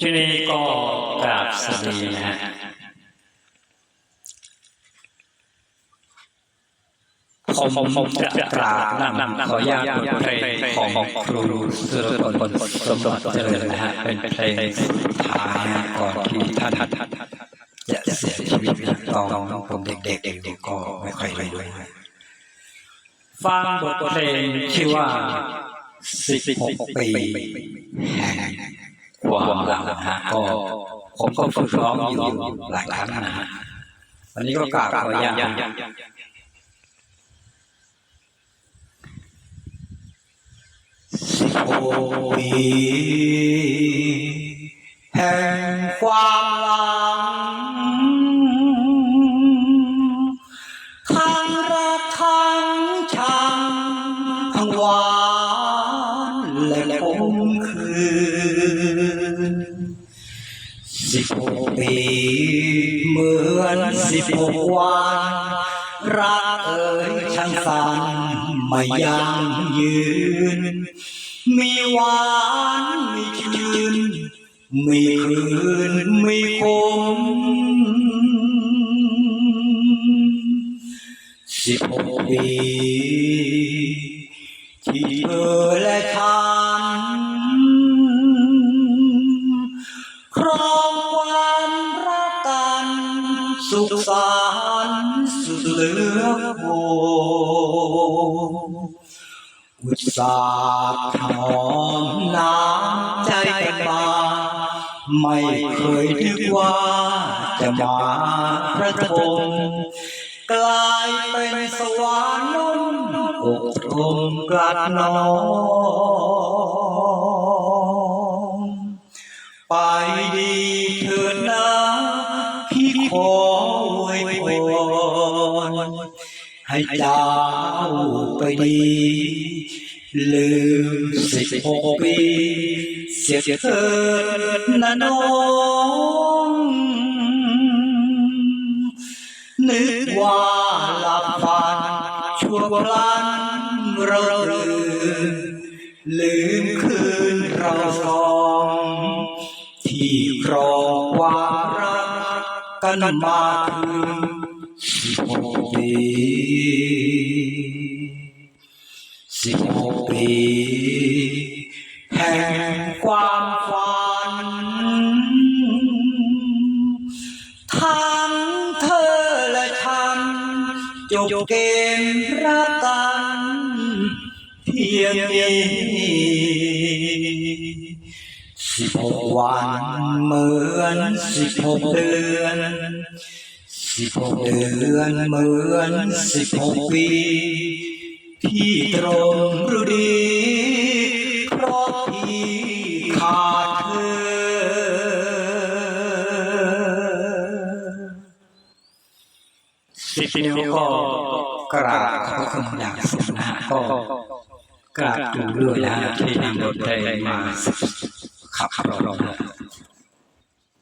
ทีนี้ก็กราบสวัสดีนะฮะผมผมจะกราบนำขออนุญาตบทเพลงของครูสุรพลสมบัติเจริญนะฮะเป็นเพลงสุดท้ายก่อนที่ท่านจะเสียชีวิตตอนผมเด็กๆเด็กๆก็ไม่ค่อยรู้ด้วยฟังบทเพลงชื่อว่าสิบหกปีแห่ง ความหลังนะฮะก็ผมก็ฝึกร้องอยู่หลายครั้งนะฮะวันนี้ก็กราบขออนุญาตสิบหกปีแห่งความหลัง สิบหกปีเหมือนสิบหกวันรักเอ่ยช่างสันไม่ยังยืน มีหวานมีชื่นมีคืนมีคมสิบหกปีที่เธอและ สุขสันต์สุดเหลือโคอุตสาห์ถอนน้ำใจกันมา ไม่เคยนึกว่าจะมาประทมกลายเป็นสวรรค์นุ่นอกทมกลัดน้อง รให้เจ้าไปดีลืมสิบหกปีเสียเถิดนะน้องนึกว่าหลับฝันชั่วพลันเราลืมลืมคืนเราสองที่ครองความรักกันมาถึง สิบหกปีสิบหกปีแห่งความฝัน ทั้งเธอและฉันจบเกมรักกันเพียงนี้สิบหกวันเหมือนสิบหกเดือน สิบหกเดือนเหมือนสิบหกปี ที่ตรงรู้ดีเพราะพี่ขาดเธอ สิบนิ้วก็กราบขอบพระคุณอย่างสูงนะฮะก็กราบดูด้วยนะที่นำบทเพลงมาขับร้อง